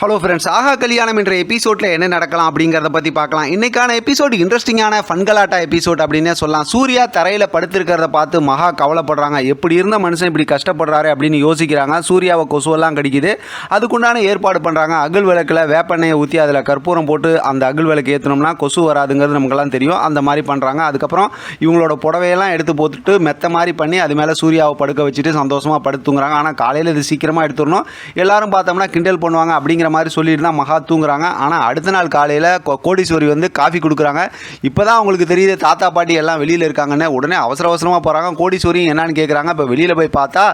Hello friends ஆஹா கல்யாணம் என்ற எபிசோடில் என்ன நடக்கலாம் அப்படிங்கிறத பற்றி பார்க்கலாம். இன்றைக்கான எபிசோடு இன்ட்ரெஸ்டிங்கான ஃபன்கலாட்டா எபிசோட் அப்படின்னே சொல்லலாம். சூர்யா தரையில் படுத்திருக்கிறத பார்த்து மகா கவலைப்படுறாங்க. எப்படி இருந்த மனுஷன் இப்படி கஷ்டப்படுறாரு அப்படின்னு யோசிக்கிறாங்க. சூர்யாவை கொசுவெல்லாம் கடிக்குது. அதுக்குண்டான ஏற்பாடு பண்ணுறாங்க அகல் விளக்கில் வேப்பெண்ணெயை ஊற்றி அதில் கற்பூரம் போட்டு அந்த அகல் விளக்கு ஏற்றணும்னா கொசு வராதுங்கிறது நமக்கெல்லாம் தெரியும். அந்த மாதிரி பண்ணுறாங்க அதுக்கப்புறம் இவங்களோட புடவையெல்லாம் எடுத்து போட்டுட்டு மெத்த மாதிரி பண்ணி அது மேலே சூர்யாவை படுக்க வச்சுட்டு சந்தோஷமாக படுத்துங்கிறாங்க. ஆனால் காலையில் இது சீக்கிரமாக எடுத்துடணும். எல்லாரும் பார்த்தோம்னா கிண்டல் பண்ணுவாங்க அப்படிங்கிற மாதிரி சொல்லிட்டு தான் மகா தூங்குறாங்க. ஆனால் அடுத்த நாள் காலையில் கோடீஸ்வரி வந்து காஃபி கொடுக்குறாங்க. இப்போ தான் அவங்களுக்கு தெரியுது தாத்தா பாட்டி எல்லாம் வெளியில் இருக்காங்கன்னு. உடனே அவசர அவசரமாக போகிறாங்க கோடீஸ்வரி என்னன்னு கேட்குறாங்க இப்போ வெளியில் போய் பார்த்தா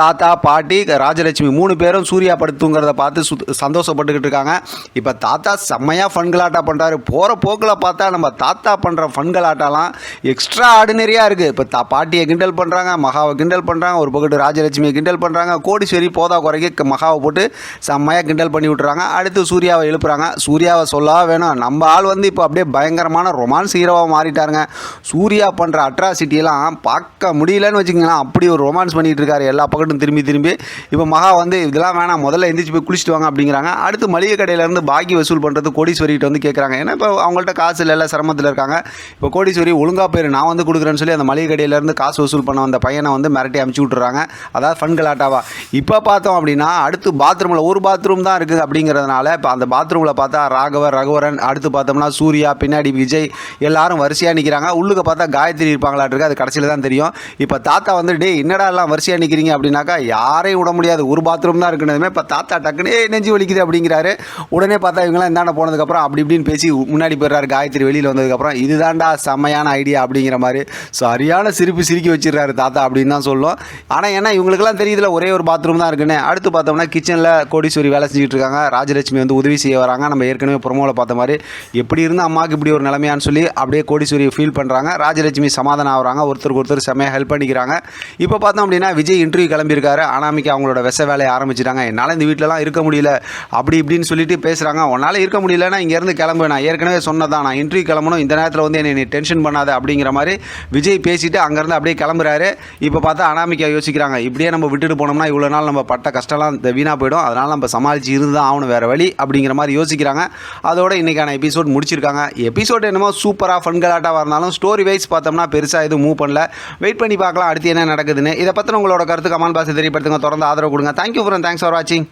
தாத்தா பாட்டி ராஜலட்சுமி மூணு பேரும் சூர்யா படுத்து தூங்குறத பார்த்து சுத் சந்தோஷப்பட்டுக்கிட்டு இருக்காங்க. இப்போ தாத்தா செம்மையாக ஃபன்கலாட்டா பண்ணுறாரு போகிற போக்கில் பார்த்தா நம்ம தாத்தா பண்ணுற ஃபன்கலாட்டாலாம் எக்ஸ்ட்ரா ஆர்டினரியாக இருக்குது இப்போ தா பாட்டியை கிண்டல் பண்ணுறாங்க மகாவை கிண்டல் பண்ணுறாங்க ஒரு பக்கத்து ராஜலட்சுமியை கிண்டல் பண்ணுறாங்க கோடீஸ்வரி போதா குறைக்க மகாவை போட்டு செம்மையாக கிண்டல் பண்ணி போட்டுறாங்க. அடுத்து சூர்யாவை எழுப்புறாங்க. சூர்யாவை சொல்லவா வேணும். நம்ம ஆள் வந்து இப்போ அப்படியே பயங்கரமான ரொமான்ஸ் ஹீரோவாக மாறிட்டாருங்க. சூர்யா பண்ணுற அட்ராசிட்டியெல்லாம் பார்க்க முடியலன்னு வச்சுக்கோங்களேன். அப்படி ஒரு ரொமான்ஸ் பண்ணிகிட்டு இருக்காரு எல்லா பக்கட்டும் திரும்பி திரும்பி. இப்போ மகா வந்து இதெல்லாம் வேணாம். முதல்ல எந்திரிச்சு போய் குளிச்சுட்டு வாங்க அப்படிங்கிறாங்க. அடுத்து மளிகை கடையிலேருந்து பாக்கி வசூல் பண்ணுறது கோடீஸ்வரிகிட்ட வந்து கேட்குறாங்க ஏன்னா இப்போ அவங்கள்ட்ட காசு இல்லை சிரமத்தில் இருக்காங்க. இப்போ கோடீஸ்வரி ஒழுங்கா போயிரு. நான் வந்து கொடுக்குறேன்னு சொல்லி அந்த மளிகை கடையிலேருந்து காசு வசூல் பண்ண வந்த பையனை வந்து மிரட்டி அமுச்சு விட்டுறாங்க. அதாவது ஃபன் கலாட்டாவா. இப்போ பார்த்தோம் அப்படின்னா அடுத்து பாத்ரூமில் ஒரு பாத்ரூம் தான் இருக்குது. அப்படிங்கிறதுனால இப்போ அந்த பாத்ரூமில் பார்த்தா ராகவர் ரகுவரன் அடுத்து பார்த்தோம்னா சூர்யா பின்னாடி விஜய் எல்லாரும் வரிசையாக நிற்கிறாங்க உள்ளுக்கு பார்த்தா காயத்ரி இருப்பாங்களாட்டிருக்கு அது கடைசியில் தான் தெரியும். இப்போ தாத்தா வந்து டே என்னடா எல்லாம் வரிசையாக நிற்கிறீங்க அப்படின்னாக்கா யாரையும் விட முடியாது. ஒரு பாத்ரூம் தான் இருக்குனதுமே இப்போ தாத்தா டக்குனே நெஞ்சு வலிக்குது அப்படிங்கிறாரு. உடனே பார்த்தா இவங்களாம் இந்தாண்ட போனதுக்கப்புறம் அப்படி இப்படின்னு பேசி முன்னாடி போயிடுறாரு காயத்ரி வெளியில் வந்ததுக்கப்புறம். இதுதான்டா செம்மையான ஐடியா அப்படிங்கிற மாதிரி சரியான சிரிப்பு சிரிக்கி வச்சிடுறாரு தாத்தா அப்படின்னு தான் சொல்லும். ஆனால் ஏன்னா இவங்களுக்கெல்லாம் தெரியுதுல ஒரே ஒரு பாத்ரூம் தான் இருக்குன்னு. அடுத்து பார்த்தோம்னா கிச்சனில் கோடீஸ்வரி வேலை செஞ்சுட்டு இருக்காங்க. ராஜலட்சுமி வந்து உதவி செய்ய வராங்க. நம்ம ஏற்கனவே ப்ரொமோவில் பார்த்த மாதிரி எப்படி இருந்து அம்மாவுக்கு இப்படி ஒரு நிலைமையான்னு சொல்லி அப்படியே கோடீஸ்வரி ஃபீல் பண்ணுறாங்க ராஜலட்சுமி சமாதானம் ஆகுறாங்க. ஒருத்தருக்கு ஒருத்தர் செம்மையாக ஹெல்ப் பண்ணிக்கிறாங்க. இப்போ பார்த்தோம் அப்படின்னா விஜய் இன்டர்வியூ கிளம்பியிருக்காரு. அனாமிக்கு அவங்களோட விச வேலையை ஆரம்பிச்சிட்டாங்க. என்னால் இந்த வீட்டிலலாம் இருக்க முடியல. அப்படி இப்படின்னு சொல்லிட்டு பேசுகிறாங்க உன்னால் இருக்க முடியலன்னா இங்கேருந்து கிளம்பு. நான் ஏற்கனவே சொன்னதான் நான் இன்டர்வியூ கிளம்பணும். இந்த நேரத்தில் வந்து என்னை டென்ஷன் பண்ணாத அப்படிங்கிற மாதிரி விஜய் பேசிட்டு அங்கேருந்து அப்படியே கிளம்புறாரு. இப்போ பார்த்தா அனாமிக்கா யோசிக்கிறாங்க. இப்படியே நம்ம விட்டுட்டு போனோம்னா இவ்வளோ நாள் நம்ம பட்ட கஷ்டம்லாம் இந்த வீணாக போயிடும். அதனால் நம்ம சமாளித்து இருந்து தான் ஆகணும் வேறு வழி அப்படிங்கிற மாதிரி யோசிக்கிறாங்க. அதோட இன்றைக்கான எபிசோட் முடிச்சிருக்காங்க. எபிசோட் என்னமோ சூப்பராக ஃபன்கலாட்டாக இருந்தாலும் ஸ்டோரி வைஸ் பார்த்தோம்னா பெருசாக எதுவும் மூவ் பண்ணல. வெயிட் பண்ணி பார்க்கலாம் அடுத்து என்ன நடக்குதுன்னு. இதை பற்றின உங்களோட கருத்து கமெண்ட் பாக்ஸ் தெரியப்படுத்துங்க. தொடர்ந்து ஆதரவு கொடுங்க. தேங்க்யூ ஃபார் தேங்க்ஸ் ஃபார் வாட்சிங்